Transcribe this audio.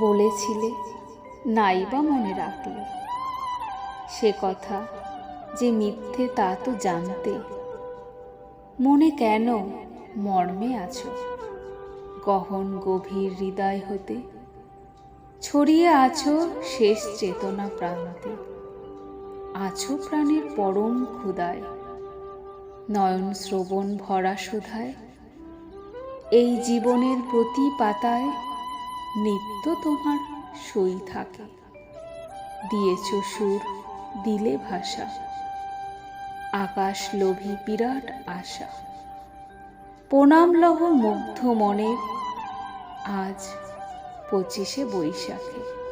বলেছিলে, নাই বা মনে রাখলে। সে কথা যে মিথ্যে তা তো জানতে। মনে কেন মর্মে আছো? গহন গভীর হৃদয় হতে ছড়িয়ে আছো শেষ চেতনা প্রান্তে আছো প্রাণের পরম ক্ষুদায় নয়ন শ্রবণ ভরা সুধায়। এই জীবনের প্রতি পাতায় নিত্য তোমার সই থাকে। দিয়েছ সুর, দিলে ভাষা। আকাশ লোভী বিরাট আশা। প্রণাম লহ মুগ্ধ মনের আজ পঁচিশে বৈশাখে।